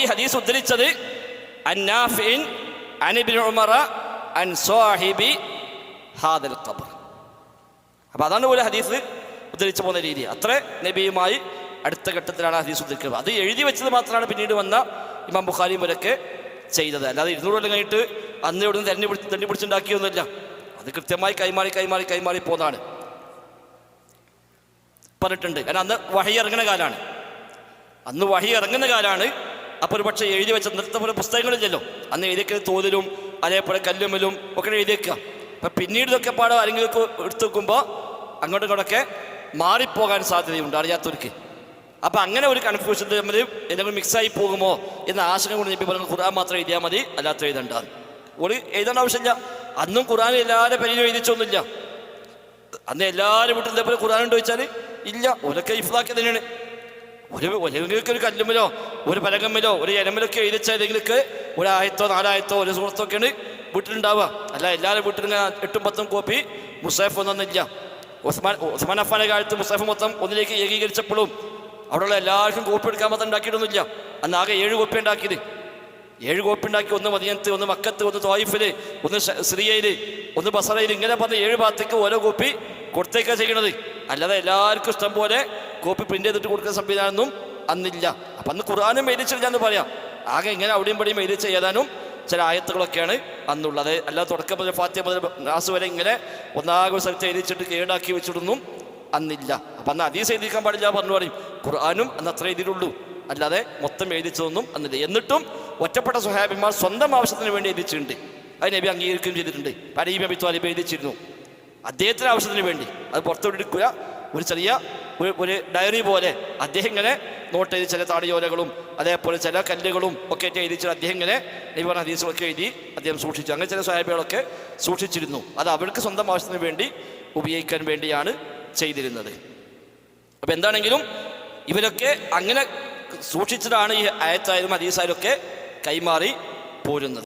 ഈ ഹദീസ് ഉദ്ധരിച്ചത് അന്നാഫിൻ അൻ സാഹിബി ഹാദൽ അപ്പോൾ അതാണ് പോലെ ഹദീസ് ഉദ്ധരിച്ചു പോകുന്ന രീതി. അത്ര നബിയുമായി അടുത്ത ഘട്ടത്തിലാണ് ഹദീസ് ഉദ്ധരിക്കുന്നത്. അത് എഴുതി വെച്ചത് മാത്രമാണ് പിന്നീട് വന്ന ഇമാം ബുഖാരി മുരൊക്കെ ചെയ്തത്. അല്ലാതെ ഇരുന്നൂറ് കൊല്ലം കഴിഞ്ഞിട്ട് അന്ന് ഇവിടുന്ന് തെരഞ്ഞു പിടിച്ച് തെരഞ്ഞു പിടിച്ചുണ്ടാക്കിയൊന്നുമില്ല അത് കൃത്യമായി കൈമാറി കൈമാറി കൈമാറി പോകുന്നതാണ് പറഞ്ഞിട്ടുണ്ട്. കാരണം അന്ന് വഴി ഇറങ്ങുന്ന കാലാണ്. അന്ന് വഴി ഇറങ്ങുന്ന കാലമാണ് അപ്പോൾ ഒരു പക്ഷേ എഴുതി വെച്ച നൃത്ത പോലെ പുസ്തകങ്ങളില്ലല്ലോ. അന്ന് എഴുതിയൊക്കെ തോതിലും അതേപോലെ കല്ലുമ്മലും ഒക്കെ എഴുതിയേക്കുക. അപ്പം പിന്നീട് ഇതൊക്കെ പാടെ ഒക്കെ എടുത്തു വെക്കുമ്പോൾ അങ്ങോട്ടും ഇങ്ങോട്ടൊക്കെ മാറിപ്പോകാൻ സാധ്യതയുണ്ട് അറിയാത്തവർക്ക്. അപ്പം അങ്ങനെ ഒരു കൺഫ്യൂഷൻ തമ്മിൽ എന്തെങ്കിലും മിക്സായി പോകുമോ എന്ന ആശങ്ക കൊണ്ട് നബി പറഞ്ഞു ഖുർആൻ മാത്രം എഴുതിയാൽ മതി അല്ലാത്ത എഴുതണ്ട ഒരു എഴുതേണ്ട ആവശ്യമില്ല. അന്നും ഖുർആൻ എല്ലാവരുടെ പേരിലും എഴുതിച്ചൊന്നുമില്ല. അന്ന് എല്ലാവരും വീട്ടിൽ ഇതേപോലെ ഖുർആൻ ഉണ്ടോ ചോദിച്ചാൽ ഇല്ല. ഒരൊക്കെ ഇഫ്ലാക്കി തന്നെയാണ്. ഒരു ഒരു കല്ലുമ്മലോ ഒരു പലകമ്മലോ ഒരു എലമ്മലൊക്കെ എഴുതിച്ച ഏതെങ്കിലുമൊക്കെ ആയത്തോ നാലായത്തോ ഒരു സുഹൃത്തോ ഒക്കെയാണ് വീട്ടിലുണ്ടാവുക. അല്ല എല്ലാവരും വീട്ടിൽ എട്ടും പത്തും കോപ്പി മുസൈഫ് ഒന്നൊന്നില്ല ഉസ്മാൻ ഉസ്മാൻ അഫാനെ കാലത്ത് മുസൈഫ് മൊത്തം ഒന്നിലേക്ക് ഏകീകരിച്ചപ്പോഴും അവിടെയുള്ള എല്ലാവർക്കും കോപ്പി എടുക്കാൻ മാത്രം ഉണ്ടാക്കിയിട്ടൊന്നുമില്ല. അന്ന് ആകെ ഏഴ് കോപ്പി ഉണ്ടാക്കിയത്. ഏഴ് കോപ്പി ഉണ്ടാക്കി ഒന്ന് മദിയത്ത് ഒന്ന് മക്കത്ത് ഒന്ന് തോയിഫിൽ ഒന്ന് സിറിയയിൽ ഒന്ന് ബസറയിൽ ഇങ്ങനെ പറഞ്ഞ ഏഴ് ഭാഗത്തേക്ക് ഓരോ കോപ്പി കൊടുത്തേക്കാണ് ചെയ്യണത്. അല്ലാതെ എല്ലാവർക്കും ഇഷ്ടം പോലെ കോപ്പി പ്രിന്റ് ചെയ്തിട്ട് കൊടുക്കുന്ന സംവിധാനമൊന്നും അന്നില്ല. അപ്പം അന്ന് ഖുർആാനും എന്ന് പറയാം. ആകെ ഇങ്ങനെ അവിടെയും പടിയും മേടിച്ച് ഏതാനും ചില ആയത്തുകളൊക്കെയാണ് അന്നുള്ളത്. അല്ലാതെ തുടക്കം മുതൽ ഫാത്യ മുതൽ നാസ് വരെ ഇങ്ങനെ ഒന്നാകെ സ്ഥലത്ത് എഴുതിച്ചിട്ട് കേടാക്കി വെച്ചിട്ടൊന്നും അന്നില്ല. അപ്പം അന്ന് അതീസ് എഴുതിക്കാൻ പാടില്ല പറഞ്ഞു പറയും. ഖുർആാനും അന്ന് അത്ര എഴുതിയിട്ടുള്ളൂ. അല്ലാതെ മൊത്തം എഴുതിച്ചതൊന്നും അന്നില്ല. എന്നിട്ടും ഒറ്റപ്പെട്ട സുഹാബിമാർ സ്വന്തം ആവശ്യത്തിന് വേണ്ടി എഴുതിച്ചിട്ടുണ്ട്. അത് നബി അംഗീകരിക്കുകയും ചെയ്തിട്ടുണ്ട്. പരീബ് അബി ത്വാലിബ് എഴുതിച്ചിരുന്നു. അദ്ദേഹത്തിന്റെ ആവശ്യത്തിന് വേണ്ടി. അത് പുറത്തുവിടുക്കുക ഒരു ചെറിയ ഒരു ഡയറി പോലെ അദ്ദേഹം ഇങ്ങനെ നോട്ട് എഴുതി ചില താടിയോലകളും അതേപോലെ ചില കല്ലുകളും ഒക്കെ എഴുതിച്ചിട്ട് അദ്ദേഹം ഇങ്ങനെ പറഞ്ഞ ഹദീസുകളൊക്കെ എഴുതി അദ്ദേഹം സൂക്ഷിച്ചു. അങ്ങനെ ചില സാഹിബുകളൊക്കെ സൂക്ഷിച്ചിരുന്നു. അത് അവർക്ക് സ്വന്തം ആവശ്യത്തിന് വേണ്ടി ഉപയോഗിക്കാൻ വേണ്ടിയാണ് ചെയ്തിരുന്നത്. അപ്പം എന്താണെങ്കിലും ഇവരൊക്കെ അങ്ങനെ സൂക്ഷിച്ചതാണ് ഈ അയത്തായാലും ഹദീസായാലും ഒക്കെ കൈമാറി പോരുന്നത്.